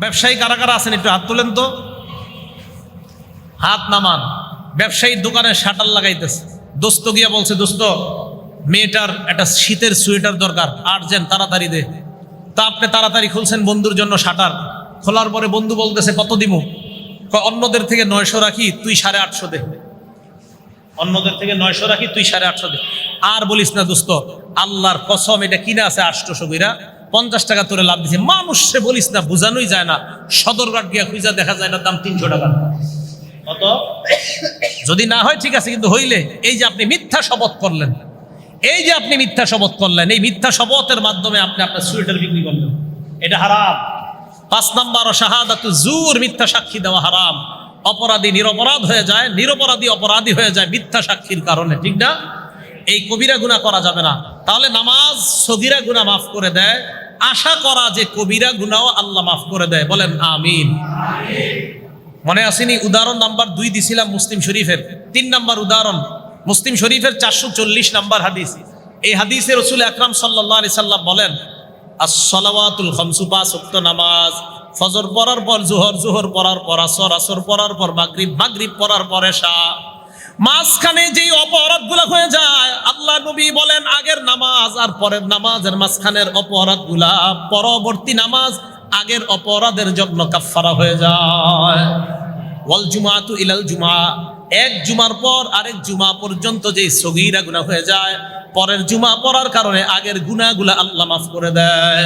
ব্যবসায়ী কারা কারা আছেন একটু হাত তোলেন তো। হাত নামান। ব্যবসায়ীর দোকানে শাটার লাগাইতেছে। দোস্ত গিয়া বলছে, দোস্ত, মেয়েটার একটা শীতের সোয়েটার দরকার, আর্জেন্ট, তাড়াতাড়ি দে। তা আপনি তাড়াতাড়ি খুলছেন বন্ধুর জন্য শাটার। খোলার পরে বন্ধু বলতেছে, কত দিমু? অন্যদের থেকে নয়শো রাখি, তুই সাড়ে আটশো দে। অন্যদের থেকে নয়শো রাখি, তুই সাড়ে আটশো দে। আর বলিস না দোস্ত, আল্লাহর কসম, এটা কিনে আছে আটশোশো কইরা পঞ্চাশ টাকা তোরে লাভ দিছে। মানুষে বলিস না, বোঝানোই যায় না। সদরঘাট গিয়া খুঁজা দেখা যায় না, দাম তিনশো টাকা। কত যদি না হয়, ঠিক আছে, কিন্তু হইলে এই যে আপনি মিথ্যা শপথ করলেন, এই যে আপনি মিথ্যা শপথ করলেন, এই মিথ্যা শপথের মাধ্যমে আপনি আপনার সুয়েটার বিক্রি করলেন। এটা হারাম। পাঁচ নাম্বার, শাহাদাতু জুর, মিথ্যা সাক্ষী দেওয়া হারাম। অপরাধী নিরপরাধ হয়ে যায়, নিরপরাধী অপরাধী হয়ে যায় মিথ্যা সাক্ষীর কারণে, ঠিক না? এই কবিরা গুণা করা যাবে না। তাহলে নামাজ সগিরা গুণা মাফ করে দেয়। আশা করা যে কবিরা গুনাও আল্লাহ মাফ করে দেয়। বলেন, আমিন। মনে আসেনি? উদাহরণ নাম্বার দুই দিছিলাম মুসলিম শরীফের। তিন নাম্বার উদাহরণ, মুসলিম শরীফের চারশো চল্লিশ নাম্বার হাদিস। এই হাদিসে রসুল আকরাম সাল্লাহ আলি সাল্লাম বলেন আসলাওয়াতুল খমসুপা নামাজ। ফজর পড়ার পর, জোহর জোহর পড়ার পর, আসর আসর পড়ার পর, মাগরিব মাগরিব পড়ার পর মাঝখানে যে অপরাধ আর পরের নামাজের মাঝখানের অপরাধগুলা পরবর্তী নামাজ আগের অপরাধের জন্য কাফফারা হয়ে যায়। ওয়াল জুমাতু ইলাল জুমা। এক জুমার পর আরেক জুমা পর্যন্ত যে সগিরা গুনাহ হয়ে যায়, পরের জুমা পড়ার কারণে আগের গুনাহগুলা আল্লাহ মাফ করে দেয়।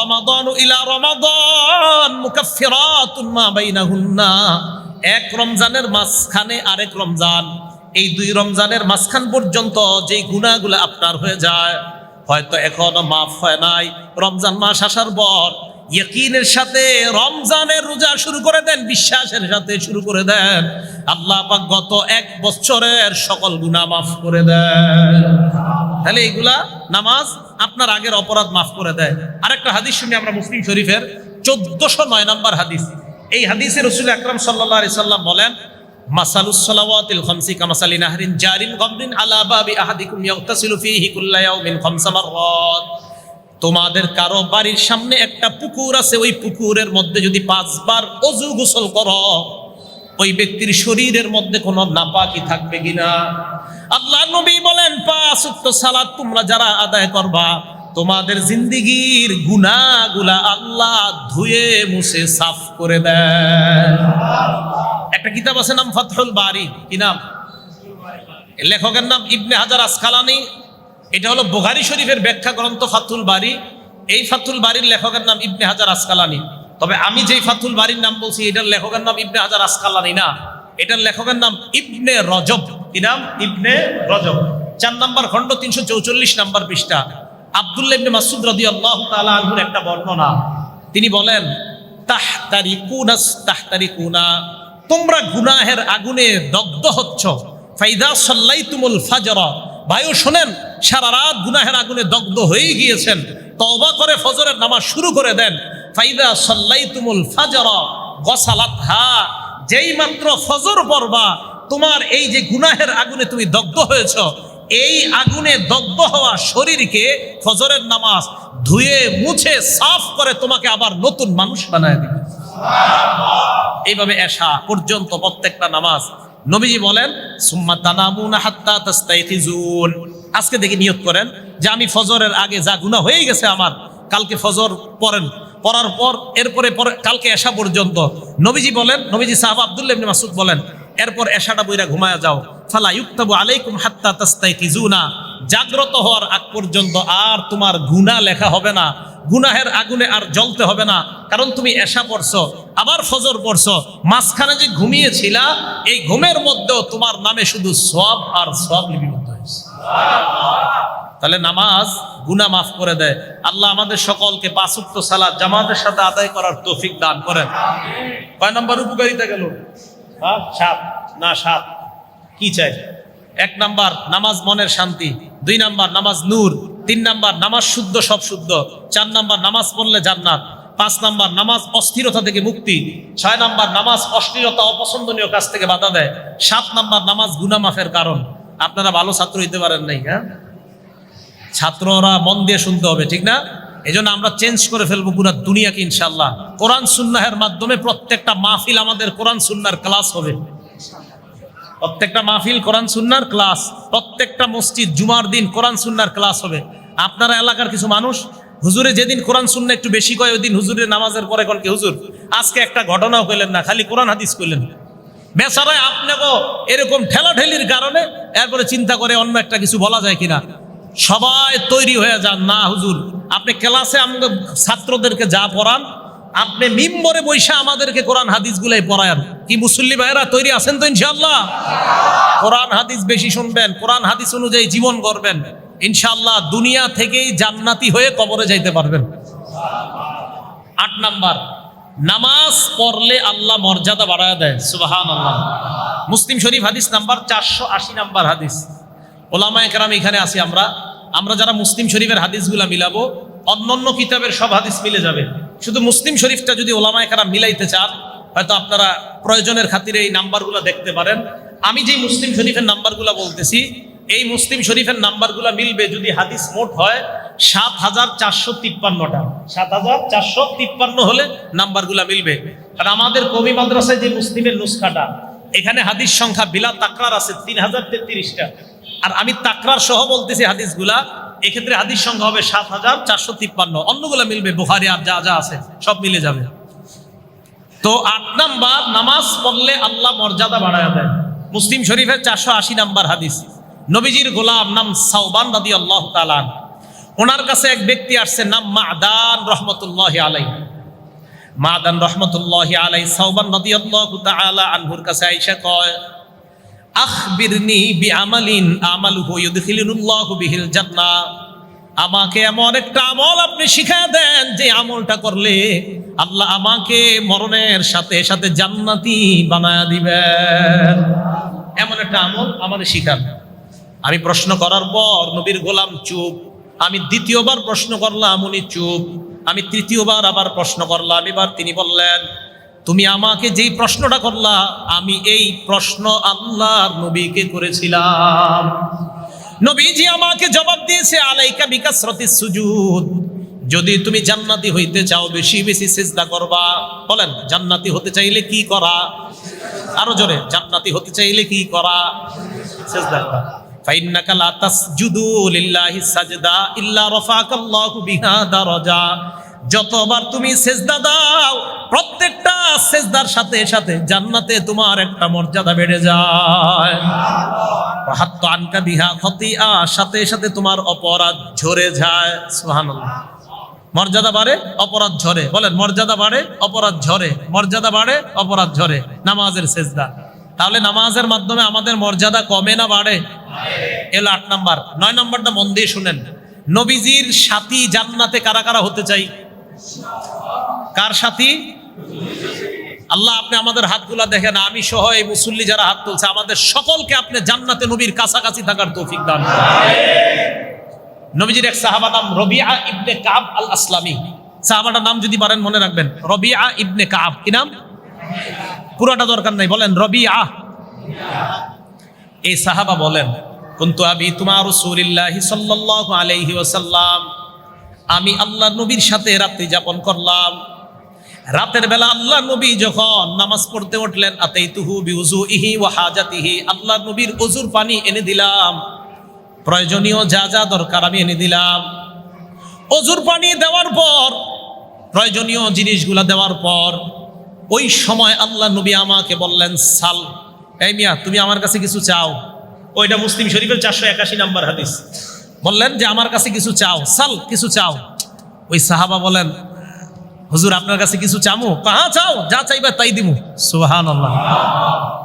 রমাদানু ইলা রমাদান এক রমজানের মাঝখানে আরেক রমজান। এই দুই রমজানের মাঝখান পর্যন্ত যেই গুনাহগুলা আপনার হয়ে যায়, হয়তো এখনও মাফ হয় নাই। রমজান মাস আসার পর ইয়কিনের সাথে রমজানের রোজা শুরু করে দেন, বিশ্বাসের সাথে শুরু করে দেন। আল্লাহ পাক গত এক বছরের সকল গুনাহ মাফ করে দেন। তাহলে এইগুলা নামাজ আপনার আগের অপরাধ মাফ করে দেয়। আরেকটা হাদিস শুনি আমরা মুসলিম শরীফের, চোদ্দশো নয় নম্বর হাদিস। এই হাদিসে রসুল আকরাম সাল্লাহ সাল্লাম বলেন মাসালুস সালাওয়াতিল খামসি কামাসালি নাহরিন জারিন গামরিন আলা বাবি আহাদিকুম ইয়াগতাসিলু ফীহি কুল্লা ইয়াউমিন খামসা মাররাত। তোমাদের কারও বাড়ির সামনে একটা পুকুর আছে, ওই পুকুরের মধ্যে যদি পাঁচবার অজু গোসল করো, ওই ব্যক্তির শরীরের মধ্যে কোনো নাপাকি থাকবে কিনা? আল্লাহ নবী বলেন পাঁচ উক্ত সালাদ তোমরা যারা আদায় করবা, তোমাদের জিন্দিগির গুনাহগুলা আল্লাহ ধুয়ে মুছে সাফ করে দেয় একটা কিতাব আছে নাম ফাতহুল বারি। কি নাম? লেখকের নাম ইবনে হাজার আসকালানি। এটা হলো বুখারি শরীফের ব্যাখ্যা গ্রন্থ ফাতুল বাড়ি এই ফাতুল বাড়ির লেখকের নাম ইবনে হাজার আসকালানি। তবে আমি যেই ফাতুল বাড়ির নাম বলছি, এটার লেখকের নাম ইবনে হাজার আসকালানি না। এটার লেখকের নাম ইবনে রজব। কি নাম? ইবনে রজব। চার নাম্বার খণ্ড, তিনশো চৌচল্লিশ নাম্বার পৃষ্ঠা। আব্দুল্লাহ ইবনে মাসুদ রদি আল্লাহ একটা বর্ণনা। তিনি বলেন তাহতারিকুনাস তাহতারিকুনা। তোমরা গুনাহের আগুনে দগ্ধ হচ্ছ। ফাইদা সাল্লাইতুমুল ফাজরা। ভাইও শোনেন, সারা রাত গুনাহের আগুনে দগ্ধ হয়ে গিয়েছেন। তবা করে ফজরের নামাজ শুরু করে দেন। ফাইদা সাল্লাইতুমুল ফাজরা, গসালাত হা। যেই মাত্র ফজর পড়বা, তোমার এই যে গুনাহের আগুনে তুমি দগ্ধ হয়েছ, এই আগুনে দগ্ধ হওয়া শরীরকে ফজরের নামাজ ধুয়ে মুছে সাফ করে তোমাকে আবার নতুন মানুষ বানায় দিবে। এইভাবে এশা পর্যন্ত প্রত্যেকটা নামাজ নবীজি বলেন, সুম্মা তানামুনা হাত্তা তাস্তাইখিজুন আজকে দেখে নিয়ত করেন যে আমি ফজরের আগে যা গুনাহ হয়ে গেছে আমার, কালকে ফজর পড়েন। পড়ার পর, এরপরে পরে কালকে এশা পর্যন্ত নবীজি বলেন, নবীজি সাহাব আব্দুল্লাহ ইবনে মাসুদ বলেন, এরপর এশাটা বইরা ঘুমায়া যাও। ফালা ইউক্তাবু আলাইকুম হাত্তা তাস্তাইখিজুনা জাগ্রত হওয়ার আগ পর্যন্ত আর তোমার গুনাহ লেখা হবে না। গুনাহের আগুনে আর জ্বলতে হবে না। কারণ তুমি এশা পড়ছো, আবার ফজর পড়ছো, মাঝখানে যে ঘুমিয়েছিলা, এই ঘুমের মধ্যেও তোমার নামে শুধু সব আর সব লিপিবদ্ধ হয়েছে। তাহলে নামাজ গুনাহ মাফ করে দেয়। আল্লাহ আমাদের সকলকে পাঁচুক্ত সালাদ জামাতের সাথে আদায় করার তৌফিক দান করেন। কয় নম্বর উপকারিতা গেল? হ্যাঁ সাত। না, সাত। কি চাই? এক নাম্বার, নামাজ মনের শান্তি। দুই নাম্বার, নামাজ নূর। তিন নাম্বার, নামাজ শুদ্ধ, সব শুদ্ধ। চার নাম্বার, নামাজ পড়লে জান্নাত। পাঁচ নাম্বার, নামাজ অস্থিরতা থেকে মুক্তি। ছয় নাম্বার, নামাজ অশ্লীলতা, অপছন্দনীয় কাজ থেকে বাধা দেয়। সাত নাম্বার, নামাজ গুনা মাফের কারণ। আপনারা ভালো ছাত্র হইতে পারেন নাই হ্যাঁ? ছাত্ররা মন দিয়ে শুনতে হবে, ঠিক না? এই জন্য আমরা চেঞ্জ করে ফেলব পুরো দুনিয়াকে ইনশাল্লাহ কোরআন, সুন্নাহের মাধ্যমে প্রত্যেকটা মাহফিল আমাদের কোরআন, সুন্নার ক্লাস হবে। প্রত্যেকটা মাহফিল কোরআন সুন্নার ক্লাস, প্রত্যেকটা মসজিদ জুমার দিন কোরআন সুন্নার ক্লাস হবে। আপনারা এলাকার কিছু মানুষ, হুজুরে যেদিন কোরআন সুন্না একটু বেশি কয়, ওই দিন হুজুরের নামাজের পরে কোন কি, হুজুর, আজকে একটা ঘটনাও কইলেন না, খালি কোরআন হাদিস কইলেন। বেচারায় আপনাকেও এরকম ঠেলাঠেলির কারণে এরপরে চিন্তা করে অন্য একটা কিছু বলা যায় কিনা। সবাই তৈরি হয়ে যান, না, হুজুর, আপনি ক্লাসে আমাদের ছাত্রদেরকে যা পড়ান আপনি মিম্বরে বৈশা আমাদেরকে কোরআন হাদিসগুলাই পড়ায়ান। কি মুসল্লি ভাইয়েরা তৈরি আছেন তো ইনশাল্লাহ কোরআন হাদিস বেশি শুনবেন, কোরআন হাদিস অনুযায়ী জীবন করবেন ইনশাল্লাহ দুনিয়া থেকেই জান্নাতি হয়ে কবরে যাইতে পারবেন। আট নাম্বার, নামাজ পড়লে আল্লাহ মর্যাদা বাড়ায় দেয়। সুবাহান আল্লাহ মুসলিম শরীফ হাদিস নাম্বার চারশো আশি নাম্বার হাদিস। ওলামায় কেরাম এখানে আছি আমরা। আমরা যারা মুসলিম শরীফের হাদিসগুলা মিলাবো, অন্যান্য কিতাবের সব হাদিস মিলে যাবে। শুধু মুসলিম শরীফটা যদি ওলামায় কেরাম মিলাইতে চান, হয়তো আপনারা প্রয়োজনের খাতিরে এই নাম্বারগুলো দেখতে পারেন। আমি যে মুসলিম শরীফের নাম্বারগুলো বলতেছি, এই মুসলিম শরীফের নাম্বারগুলো মিলবে যদি হাদিস মোট হয় সাত হাজার চারশো তিপ্পান্নটা। সাত হাজার চারশো তিপ্পান্ন হলে নাম্বারগুলো মিলবে। আর আমাদের কবি মাদ্রাসায় যে মুসলিমের নুসখাটা, এখানে হাদিস সংখ্যা বিলা তাকরার আছে তিন হাজার তেত্রিশটা। আর আমি তাকরার সহ বলতেছি হাদিসগুলা এক্ষেত্রে হাদিস সংখ্যা হবে সাত হাজার চারশো তিপ্পান্ন। অন্যগুলা মিলবে, বুখারি আর যা যা আছে, সব মিলে যাবে। তো আট নাম্বার, নামাজ পড়লে আল্লাহ মর্যাদা বাড়ায় দেয় মুসলিম শরীফের চারশো আশি নাম্বার হাদিস। নবীজির গোলাম নাম সাউবান নদী আল্লাহ তালান ওনার কাছে এক ব্যক্তি আসছে, নাম মাদান রহমতুল্লাহ আলাই মাদান রহমতুল্লাহ আলাই সাউবান নদী আল্লাহ তালা আনহুর কাছে আইসা কয় আখবিরনি বি আমালিন আমালুহু ইউদখিলুল্লাহু বিহিল জান্নাহ। আমাকে এমন একটা আমল আপনি শিখা দেন যে আমলটা করলে আল্লাহ আমাকে মরণের সাথে সাথে জান্নাতি বানায় দিবেন। এমন একটা আমল আমাদের শিখান। আমি প্রশ্ন করার পর নবীর গোলাম চুপ। আমি দ্বিতীয়বার প্রশ্ন করলাম, উনি চুপ। আমি তৃতীয়বার আবার প্রশ্ন করলাম। এবার তিনি বললেন তুমি আমাকে যেই প্রশ্নটা করলা, আমি এই প্রশ্ন আল্লাহর নবীকে করেছিলাম। নবীজি আমাকে জবাব দিয়েছে, আলাইকা বিকাশ বিকাসরতি সুজুদ। যদি তুমি জান্নাতি হইতে চাও, বেশি বেশি সেজদা করবা। বলেন, জান্নাতি হতে চাইলে কি করা? আরও জোরে, জান্নাতি হতে চাইলে কি করা? সেজদা করা। লা তাসজুদু লিল্লাহি সাজদা ইল্লা রাফাকাল্লাহু বিহা দারাজা। যতবার তুমি সেজদা দাও, প্রত্যেকটা সেজদার সাথে সাথে জান্নাতে তোমার একটা মর্যাদা বেড়ে যায়। হাত্ত আনকা বিহা খতিয়া সাথে সাথে তোমার অপরাধ ঝরে যায়। সুবহানাল্লাহ। মর্যাদা বাড়ে, অপরাধ ঝরে। বলেন, মর্যাদা বাড়ে, অপরাধ ঝরে। মর্যাদা বাড়ে, অপরাধ ঝরে। নামাজের সেজদা। তাহলে নামাজের মাধ্যমে আমাদের মর্যাদা কমে না বাড়ে? এলো আট নাম্বার। নয় নাম্বারটা মন দিয়ে শুনেন। নবীজির সাথী জান্নাতে কারা কারা হতে চাই? কার সাথী? আল্লাহ, আপনি আমাদের হাতগুলা দেখেন, আমি সহ এই মুসল্লি যারা হাত তুলছে, আমাদের সকলকে আপনি জান্নাতে নবীর কাছাকাছি থাকার তৌফিক দান। নবীজির এক সাহাবা নাম রবিআ ইবনে কাব আল আসলামী সাহাবাটার নাম যদি পারেন, মনে রাখবেন। রবিআ ইবনে কাব। কি নাম? পুরাটা দরকার নাই, বলেন, রবিআ। এই সাহাবা বলেন, কিন্তু আমি তোমার রসুলিল্লাহি সাল্লাল্লাহু আলাইহি ওয়াসাল্লাম আমি আল্লাহ নবীর সাথে রাত্রি যাপন করলাম। রাতের বেলা আল্লাহ নবী যখন নামাজ পড়তে উঠলেন, আতাইতুহু বিউজু ইহি ওয়া হাজাতিহি, আল্লাহ নবীর অজুর পানি এনে দিলাম। প্রয়োজনীয় যা যা দরকার আমি এনে দিলাম। অজুর পানি দেওয়ার পর, প্রয়োজনীয় জিনিসগুলা দেওয়ার পর, ওই সময় আল্লাহ নবী আমাকে বললেন, সাল, এই মিয়া, তুমি আমার কাছে কিছু চাও? ওইটা মুসলিম শরীফের চারশো একাশি নাম্বার হাদিস। বললেন যে, আমার কাছে কিছু চাও। সাল, কিছু চাও? ওই সাহাবা বলেন, হুজুর, আপনার কাছে কিছু চামু? কাহা চাও, যা চাইবা তাই দিমু। সুহান আল্লাহ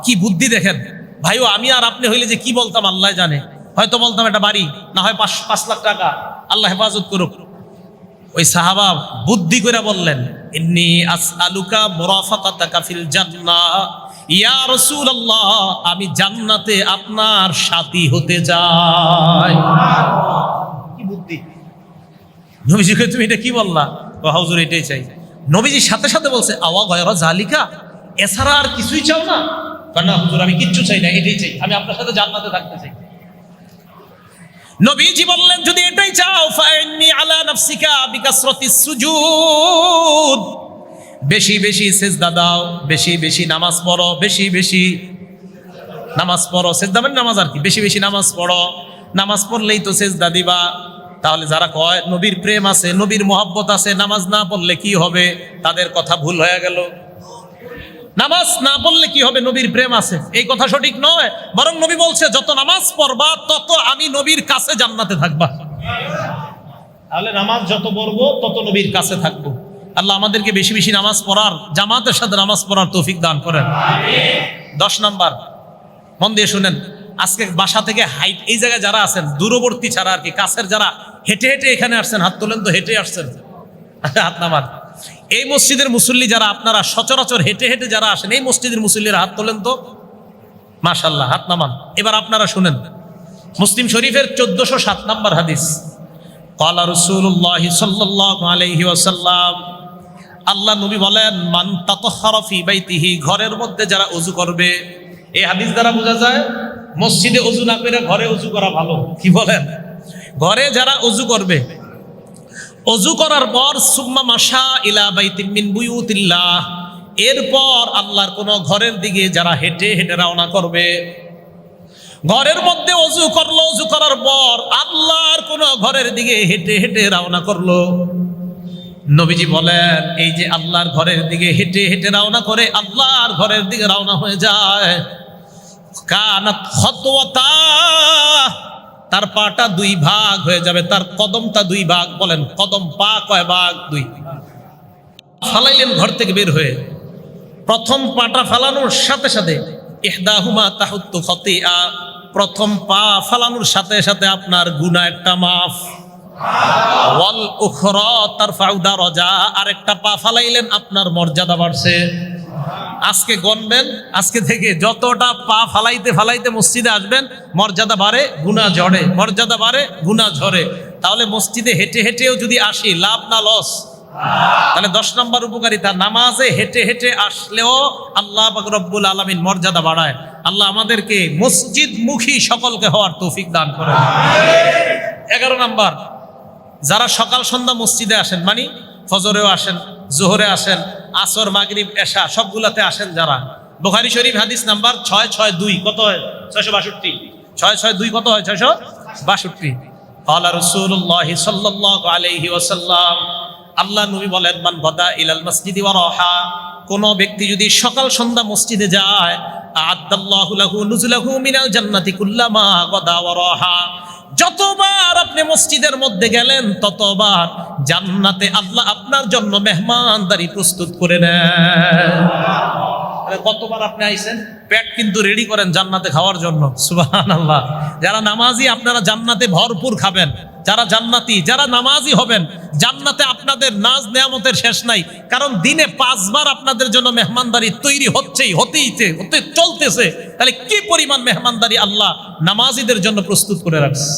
কি বুদ্ধি দেখেন। ভাইও, আমি আর আপনি হইলে যে কি বলতাম, আল্লাহ জানে। হয়তো বলতাম একটা বাড়ি, না হয় পাঁচ পাঁচ লাখ টাকা। আল্লাহ হেফাজত করুক। ওই সাহাবা বুদ্ধি করে বললেন, ইন্নি আসআলুকা মুরাফাকাতাকা ফিল জান্নাহ। ইয়া আমি জান্নাতে আপনার সাথী হতে কি বুদ্ধি? নবীজিকে তুমি এটা কি বললা? ও হুজুর এটাই চাই। নবীজির সাথে সাথে বলছে আওয়া গয়রা জালিকা এছাড়া আর কিছুই চাও না? না হুজুর আমি কিচ্ছু চাই না এটাই চাই। আমি আপনার সাথে জান্নাতে থাকতে চাই। নবীজি বললেন যদি এটাই চাও ফাইন্নি আলা নাফসিকা বিকাসরতিস সুজুদ বেশি বেশি সেজদা দাও, বেশি বেশি নামাজ পড়ো, বেশি বেশি নামাজ পড়ো। সেজদা মানে নামাজ আর কি? বেশি বেশি নামাজ পড়ো। নামাজ পড়লেই তো সেজদা দিবা। তাহলে যারা কয়, নবীর প্রেম আছে, নবীর মোহাব্বত আছে, নামাজ না পড়লে কি হবে? তাদের কথা ভুল হয়ে গেল। নামাজ না পড়লে কি হবে? নবীর প্রেম আছে। এই কথা সঠিক নয়। বরং নবী বলছে, যত নামাজ পড়বা, তত আমি নবীর কাছে জান্নাতে থাকবা। তাহলে নামাজ যত পড়ব, তত নবীর কাছে থাকব। আল্লাহ আমাদেরকে বেশি বেশি নামাজ পড়ার, জামাতের সাথে নামাজ পড়ার তৌফিক দান করেন। দশ নাম্বার, মন দিয়ে শুনেন, আজকে বাসা থেকে হাইট এই জায়গায় যারা আছেন, দূরবর্তী ছাড়া আর কি, কাছের যারা, হেঁটে হেঁটে এখানে আসছেন, হাত তোলেন তো, হেঁটে আসছেন। হাত নামান। এই মসজিদের মুসল্লি যারা, আপনারা সচরাচর হেঁটে হেঁটে যারা আসেন, এই মসজিদের মুসল্লির হাত তোলেন তো? মাশাল্লাহ হাত নামান। এবার আপনারা শুনেন, মুসলিম শরীফের চোদ্দশো সাত নম্বর হাদিস। কলা রসুল্লাহ সাল্লাহ আলহি আল্লাহ নবী বলেন, মান তাতহারা ফি বাইতিহি ঘরের মধ্যে যারা অজু করবে, এই হাদিস দ্বারা বোঝা যায়, মসজিদে অজু না করে ঘরে অজু করা ভালো। কি বলেন? ঘরে যারা অজু করবে, অজু করার পর, সুম্মা মাসা ইলা বাইতিন মিন বুয়ুতিল্লাহ এরপর আল্লাহর কোন ঘরের দিকে যারা হেঁটে হেঁটে রওনা করবে। ঘরের মধ্যে অজু করল, অজু করার পর আল্লাহর কোন ঘরের দিকে হেঁটে হেঁটে রওনা করল। নবীজি বলেন, এই যে আল্লাহর ঘরের দিকে হেঁটে হেঁটে রওনা করে আল্লাহর ঘরের দিকে রওনা হয়ে যায়। কানাত তার পাটা দুই ভাগ হয়ে যাবে, তার কদমটা দুই ভাগ, বলেন, কদম পা কয় ভাগ? দুই। ফালাইলেন ঘর থেকে বের হয়ে। প্রথম পাটা ফালানোর সাথে সাথে, ইহদাহুমা তাহুত্তু খতিয়া, প্রথম পা ফালানোর সাথে সাথে আপনার গুনাহ একটা মাফ। ওয়াল উখরা তারফাউ দারাজা, আরেকটা পা ফালাইলেন, আপনার মর্যাদা বাড়ছে। আজকে গণবেন, আজকে থেকে যতটা পা ফালাইতে ফালাইতে মসজিদে আসবেন, মর্যাদা বাড়ে গুণা ঝরে। মর্যাদা বাড়ে গুণা ঝরে। তাহলে মসজিদে হেঁটে হেঁটেও যদি আসি, লাভ না লস? তাহলে দশ নম্বর উপকারিতা, নামাজে হেঁটে হেঁটে আসলেও আল্লাহ রব্বুল আলমিন মর্যাদা বাড়ায়। আল্লাহ আমাদেরকে মসজিদ মুখী সকলকে হওয়ার তৌফিক দান করে এগারো নাম্বার যারা সকাল সন্ধ্যা মসজিদে আসেন মানে ফজরেও আসেন, জোহরে আসেন, আসর, মাগরিব, এশা, সবগুলাতে আসেন যারা। বোখারি শরীফ হাদিস নাম্বার ছয় ছয় দুই, কত হয়? ছয়শো বাষট্টি। ছয় ছয় দুই, কত হয়? ছয়শো বাষট্টি। আল্লাহ ইলাল কোন ব্যক্তি যদি সকাল সন্ধ্যা মসজিদে যায় লাহু গদা যতবার আপনি মসজিদের মধ্যে গেলেন, ততবার জান্নাতে আল্লাহ আপনার জন্য মেহমানদারি প্রস্তুত করে নেন। কতবার আপনি আইছেন? পেট কিন্তু রেডি করেন জান্নাতে খাওয়ার জন্য। সুবাহ আল্লাহ যারা নামাজি, আপনারা জান্নাতে ভরপুর খাবেন। যারা জান্নাতি, যারা নামাজি হবেন, জান্নাতে আপনাদের নাজ নেয়ামতের শেষ নাই। কারণ দিনে পাঁচবার আপনাদের জন্য মেহমানদারি তৈরি হচ্ছেই, হতেই হতে চলতেছে। তাহলে কি পরিমাণ মেহমানদারি আল্লাহ নামাজিদের জন্য প্রস্তুত করে রাখছে?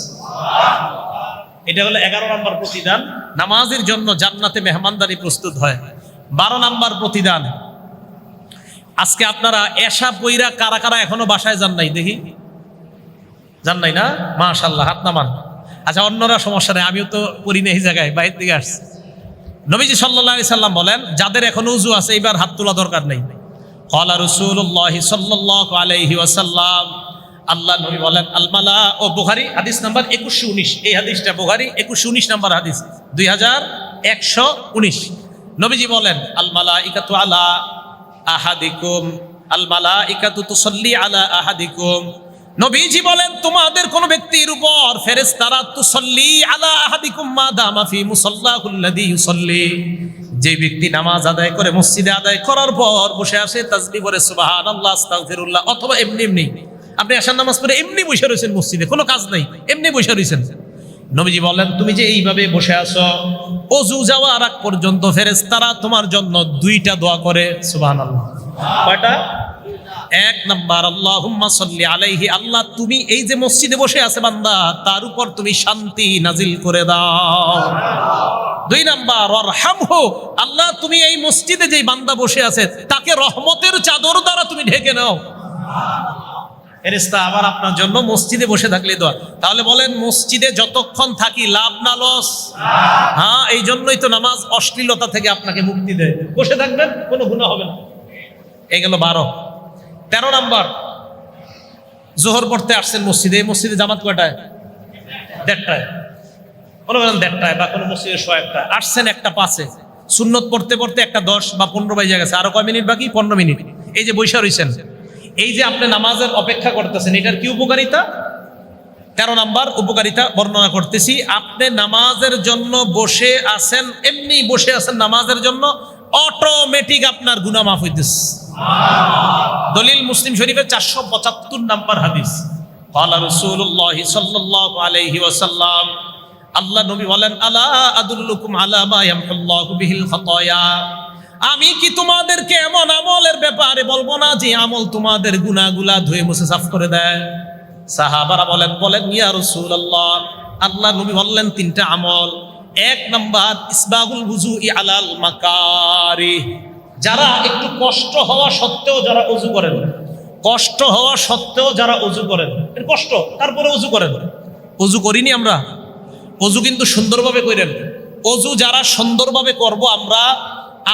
এটা হলো এগারো নম্বর প্রতিদান। নামাজের জন্য জান্নাতে মেহমানদারি প্রস্তুত হয়। বারো নম্বর প্রতিদান। আজকে আপনারা এসা বইরা কারা কারা এখনও বাসায় যান নাই? দেখি। যান নাই না? মাশাল্লাহ হাত নামান। আচ্ছা অন্যরা সমস্যা নেই, আমিও তো পড়ি না এই জায়গায়, বাইরের দিকে আসছি। নবীজি সাল্লাহ সাল্লাম বলেন, যাদের এখন উজু আছে এবার হাত তোলা দরকার নেই। কলা রসুল্লাহ সাল্লাহ আলাইহি ওয়াসাল্লাম, আল্লাহ নবী বলেন, আলমালা, ও বুখারি, হাদিস নাম্বার একুশশো উনিশ। এই হাদিসটা বুখারি একুশশো উনিশ নাম্বার হাদিস, দুই হাজার একশো উনিশ। নবীজি বলেন আলমালা ইকাতু আলা আহাদিকুম আলমালা ইকাতু তুসল্লি আলা আহাদিকুম। নবীজি বলেন, তোমাদের কোন ব্যক্তির উপর ফেরেশতারা তুসল্লি আলা আহাদিকুম মা দামা যে ব্যক্তি নামাজ আদায় করে মসজিদে আদায় করার পর বসে আসে তাসবিহ করে সুবহানাল্লাহ, আস্তাগফিরুল্লাহ, অথবা এমনি এমনি। আপনি আসার নামাজ পড়ে এমনি বসে রয়েছেন মসজিদে, কোনো কাজ নাই, এমনি বসে রয়েছেন। নবীজি বলেন, তুমি যে এইভাবে বসে আছো, অজু যাওয়ার আগ পর্যন্ত ফেরেশতারা তোমার জন্য দুইটা দোয়া করে, সুবহানাল্লাহ। কয়টা? এক নাম্বার, আল্লাহুম্মা সাল্লি আলাইহি, আল্লাহ তুমি এই যে মসজিদে বসে আছে বান্দা, তার উপর তুমি শান্তি নাজিল করে দাও। দুই নাম্বার ওয়ারহামহু আল্লাহ তুমি এই মসজিদে যেই বান্দা বসে আছে, তাকে রহমতের চাদর দ্বারা তুমি ঢেকে নাও। ফেরেস্তা আবার আপনার জন্য মসজিদে বসে থাকলে দোয়া। তাহলে বলেন, মসজিদে যতক্ষণ থাকি লাভ না লস? হ্যাঁ এই জন্যই তো নামাজ অশ্লীলতা থেকে আপনাকে মুক্তি দেয়। বসে থাকবেন, কোনো গুণা হবে না। এই গেল বারো। তেরো নাম্বার। জোহর পড়তে আসছেন মসজিদে, এই মসজিদে জামাত কয়টায়? দেড়টায়। কোনো বলেন দেড়টায় বা কোনো মসজিদে শো একটা। আসছেন একটা পাশে। সুন্নত পড়তে পড়তে একটা দশ বা পনেরো বাজে গেছে। আরও কয় মিনিট বাকি? পনেরো মিনিট। এই যে বৈশা রয়েছেন এই যে আপনি নামাজের অপেক্ষা করতেছেন, এটার কি উপকারিতা? তেরো নাম্বার উপকারিতা বর্ণনা করতেছি, আপনি নামাজের জন্য বসে আছেন, এমনি বসে আছেন নামাজের জন্য অটোমেটিক আপনার গুনা মাফ হইতেছে দলিল মুসলিম শরীফের চারশো পঁচাত্তর নাম্বার হাদিস قال رسول الله صلى الله عليه وسلم আল্লাহ নবী বলেন আলা আদুল্লুকুম আলা মা ইয়ামহুল্লাহু বিহিল খাতায়া আমি কি তোমাদেরকে এমন আমলের ব্যাপারে বলবো না যে আমল তোমাদের গুনাহগুলা ধুয়ে মুছে সাফ করে দেয় সাহাবারা বলেন বলেন ইয়া রাসূলুল্লাহ আল্লাহ নবী বললেন তিনটা আমল এক নাম্বার ইসবাগুল বুজু ই আলাল মাকারি। যারা একটু কষ্ট হওয়া সত্ত্বেও যারা অজু করেন কষ্ট হওয়া সত্ত্বেও যারা অজু করেন এর কষ্ট, তারপরে অজু করেন অজু করিনি আমরা অজু কিন্তু সুন্দরভাবে করেন অজু যারা সুন্দরভাবে করব আমরা,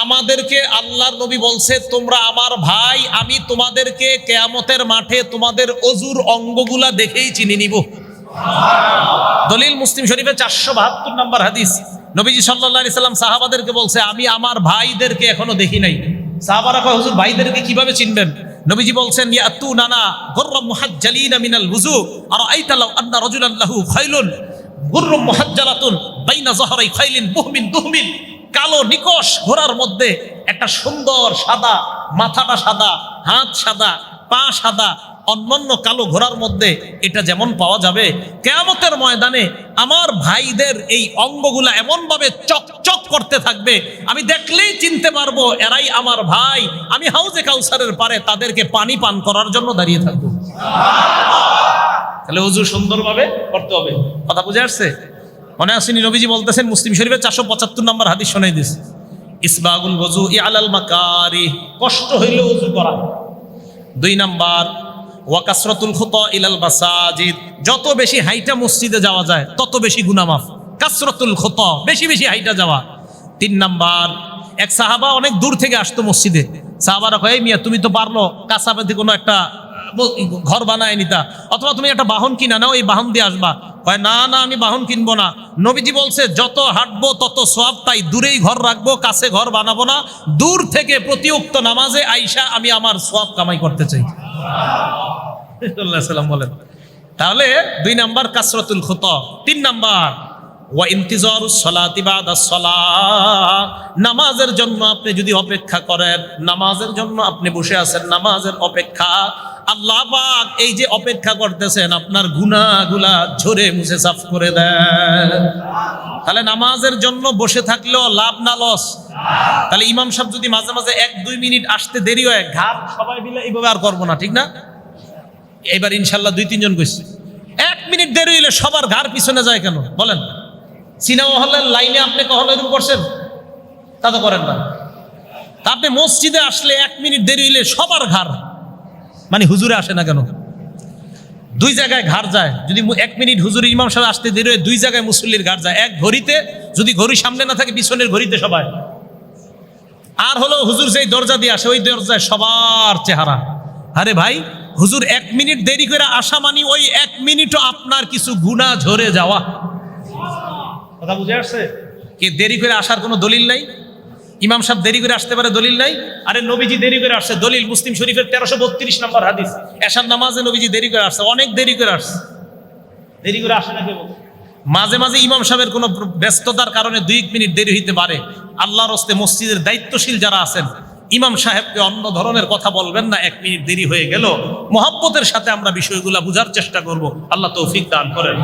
আমাদেরকে আল্লাহর নবী বলছে, তোমরা আমার ভাই, আমি তোমাদেরকে কেয়ামতের মাঠে তোমাদের অজুর অঙ্গগুলা দেখেই চিনি নিব। দলিল মুসলিম শরীফে চারশো বাহাত্তর নম্বর হাদিস। নবীজি সাল্লাহ সাল্লাম সাহাবাদেরকে বলছে, আমি আমার ভাইদেরকে এখনও দেখি নাই। সাহাবারা কয়, হুজুর, ভাইদেরকে কীভাবে চিনবেন? নবীজি বলছেন ইয়াতু নানা গুররাম মুহাজ্জালিনা মিনাল ওযু আর আইতালাউ আন্না রাজুলান লাহু খাইলুন? গুররুম মুহাজ্জালাতুন বাইনা যহরাই খাইলিন বুহমিন দুহমিন। কালো নিকশ ঘোড়ার মধ্যে একটা সুন্দর সাদা, মাথাটা সাদা, হাত সাদা, পা সাদা অন্যান্য কালো ঘোড়ার মধ্যে এটা যেমন পাওয়া যাবে, কেয়ামতের ময়দানে আমার ভাইদের এই অঙ্গগুলা এমনভাবে চকচক করতে থাকবে, আমি দেখলেই চিনতে পারব, এরাই আমার ভাই। আমি হাউজে কাউসারের পারে তাদেরকে পানি পান করার জন্য দাঁড়িয়ে থাকব। তাহলে উজু সুন্দরভাবে করতে হবে। কথা বুঝে আসছে? মনে আসেনি নবীজি বলতেছেন, মুসলিম শরীফের চারশো পঁচাত্তর নম্বর হাদিস শোনাই দিস ইসবাগুল বজু ইয়ালাল মাকারি, কষ্ট হইলে উজু করা। দুই নাম্বার ওয়াকাসরতুল খুত ইলাল মাসাজিদ। যত বেশি হাইটা মসজিদে যাওয়া যায়, তত বেশি গুনামাফ কাসরতুল খুত, বেশি বেশি হাইটা যাওয়া। তিন নাম্বার, এক সাহাবা অনেক দূর থেকে আসতো মসজিদে। সাহাবারা কয় মিয়া, তুমি তো পারল কাছাকাছি কোনো একটা ঘর বানায় নিতা। অথবা তুমি একটা বাহন কিনা, নাও এই বাহন দিয়ে আসবা। কয়, না না, আমি বাহন কিনবো না। নবীজি বলছে, যত হাঁটবো, তত সব তাই দূরেই ঘর রাখব, কাছে ঘর বানাবো না। দূর থেকে প্রতি উক্ত নামাজে আইসা আমি আমার সব কামাই করতে চাই। বলেন, তাহলে দুই নাম্বার কাসরতুল খুত তিন নাম্বার, ওয়া ইন্তিজর সলাতিবাদ সলা নামাজের জন্য আপনি যদি অপেক্ষা করেন, নামাজের জন্য আপনি বসে আছেন, নামাজের অপেক্ষা আল্লাহ পাক এই যে অপেক্ষা করতেছেন, আপনার গুনাহগুলা ঝরে মুছে সাফ করে দেন। তাহলে নামাজের জন্য বসে থাকলেও লাভ না লস? তাহলে ইমাম সাহেব যদি মাঝে মাঝে এক, দুই মিনিট আসতে দেরি হয়, ঘাট সবাই মিলে এইভাবে আর করব না, ঠিক না? এবার ইনশাল্লাহ দুই, তিনজন কইছে। এক মিনিট দেরি হইলে সবার ঘাড় পিছনে যায় কেন? বলেন। সিনেমা হলের লাইনে আপনি কখনো এরকম করছেন? তা তো করেন না। তা আপনি মসজিদে আসলে এক মিনিট দেরি হইলে সবার ঘাড় মানে হুজুরে আসে না কেন? দুই জায়গায় ঘাড় যায়। যদি এক মিনিট হুজুর ইমাম সাহেব আসতে দেরি হয় দুই জায়গায় মুসল্লির ঘাড় যায়। এক ঘড়িতে যদি ঘড়ি সামনে না থাকে পিছনের ঘড়িতে সবাই। আর হলো হুজুর যেই দরজা দিয়ে আসে ওই দরজায় সবার চেহারা। আরে ভাই হুজুর এক মিনিট দেরি করে আসা মানি ওই এক মিনিটও আপনার কিছু গুণা ঝরে যাওয়া। কথা বুঝে আসছে? কি দেরি করে আসার কোনো দলিল নাই? ইমাম সাহেব দেরি করে আসতে পারে, দলিল নাই। আরে নবীজি দেরি করে আসছে, দলিল মুসলিম শরীফের তেরোশো বত্রিশ নম্বর হাদিস। এসার নামাজে নবীজি দেরি করে আসছে, অনেক দেরি করে আসছে। দেরি করে আসে না কেবল মাঝে মাঝে ইমাম সাহেবের কোনো ব্যস্ততার কারণে দুই মিনিট দেরি হইতে পারে। আল্লাহর হস্তে মসজিদের দায়িত্বশীল যারা আছেন, ইমাম সাহেবকে অন্য ধরনের কথা বলবেন না, এক মিনিট দেরি হয়ে গেল। মহাব্বতের সাথে আমরা বিষয়গুলা বুঝার চেষ্টা করব। আল্লাহ তৌফিক দান করেন।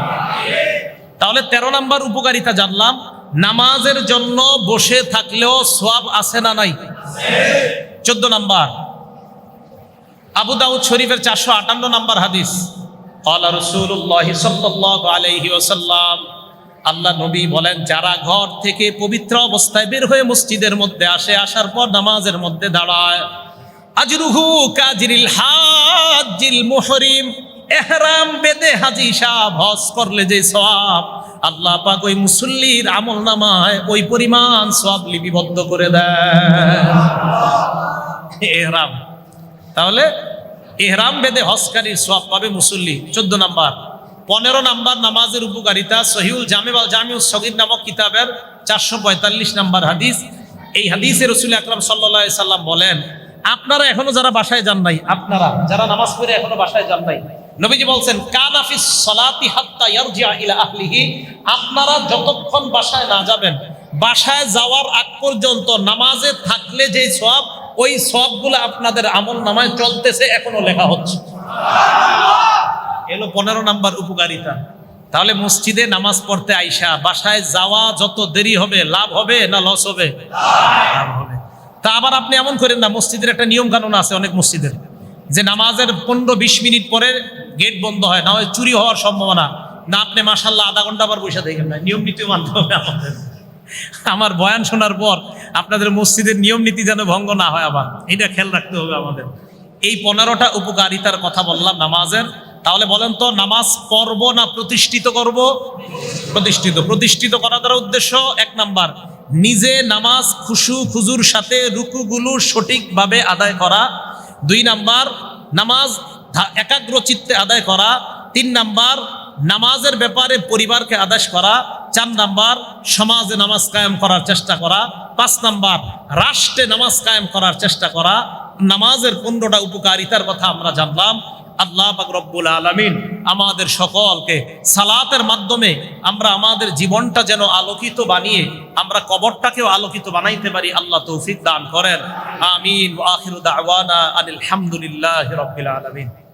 তাহলে তেরো নাম্বার উপকারিতা জানলাম নামাজের জন্য বসে থাকলেও সোয়াব আছে না নাই? চোদ্দ নাম্বার। আবু দাউদ শরীফের চারশো আটান্ন নাম্বার হাদিস। আল্লাহ নবী বলেন, যারা ঘর থেকে পবিত্র অবস্থায় বের হয়ে মসজিদের মধ্যে আসে, আসার পর নামাজের মধ্যে দাঁড়ায়। এহরাম বেদে হাজি হজ করলে যে আল্লাহ পাক ওই মুসল্লির আমল নামায় ওই পরিমাণ সওয়াব লিপিবদ্ধ করে দেয়। এহরাম। তাহলে এহরাম বেদে হজকারীর সওয়াব পাবে মুসল্লি। চোদ্দ নাম্বার। পনেরো নাম্বার নামাজের উপকারিতা সহিউল জামে বা জামিউল সগির নামক কিতাবের চারশো পঁয়তাল্লিশ নাম্বার হাদিস। এই হাদিসে রসুল আকরাম সাল্লাহ সাল্লাম বলেন, আপনারা এখনও যারা বাসায় যান নাই, আপনারা যারা নামাজ পড়ে এখনও বাসায় যান নাই নবীজি বলছেন কানাফিস সলাতি হাত্তা ইয়ারজিয়া ইলা আহলিহি। আপনারা যতক্ষণ বাসায় না যাবেন, বাসায় যাওয়ার আগ পর্যন্ত নামাজে থাকলে যে সব ওই সবগুলো আপনাদের আমল নামায় চলতেছে, এখনও লেখা হচ্ছে। এলো পনেরো নাম্বার উপকারিতা। তাহলে মসজিদে নামাজ পড়তে আইসা, বাসায় যাওয়া যত দেরি হবে, লাভ হবে না লস হবে? লাভ হবে। তা আবার আপনি এমন করেন না, মসজিদের একটা নিয়ম কানুন আছে অনেক মসজিদের। যে নামাজের পনেরো বিশ মিনিট পরে গেট বন্ধ হয়, না চুরি হওয়ার সম্ভাবনা। না আপনি মাসাল্লাহ আধা ঘণ্টা আবার বসে দেখেন না নিয়ম নীতি মানতে হবে আমাদের। আমার বয়ান শোনার পর আপনাদের মসজিদের নিয়ম নীতি যেন ভঙ্গ না হয় আবার, এটা খেয়াল রাখতে হবে আমাদের। এই পনেরোটা উপকারিতার কথা বললাম নামাজের। তাহলে বলেন তো, নামাজ পড়ব না প্রতিষ্ঠিত করব? প্রতিষ্ঠিত। প্রতিষ্ঠিত করা দ্বারা উদ্দেশ্য এক নাম্বার, নিজে নামাজ খুশু খুজুর সাথে রুকুগুলো সঠিকভাবে আদায় করা। দুই নাম্বার, নামাজ একাগ্র চিত্তে আদায় করা। তিন নাম্বার, নামাজের ব্যাপারে পরিবারকে আদেশ করা। চার নাম্বার, সমাজে নামাজ কায়েম করার চেষ্টা করা। পাঁচ নাম্বার, রাষ্ট্রে নামাজ কায়েম করার চেষ্টা করা। নামাজের পনেরোটা উপকারিতার কথা আমরা জানলাম। আল্লাহ পাক রব্বুল আলমিন আমাদের সকলকে সালাতের মাধ্যমে আমরা আমাদের জীবনটা যেন আলোকিত বানিয়ে আমরা কবরটাকেও আলোকিত বানাইতে পারি, আল্লাহ তৌফিক দান করেন। আমিন। আখিরু দাওয়ানা আনিল হামদুলিল্লাহি রাব্বিল আলামিন।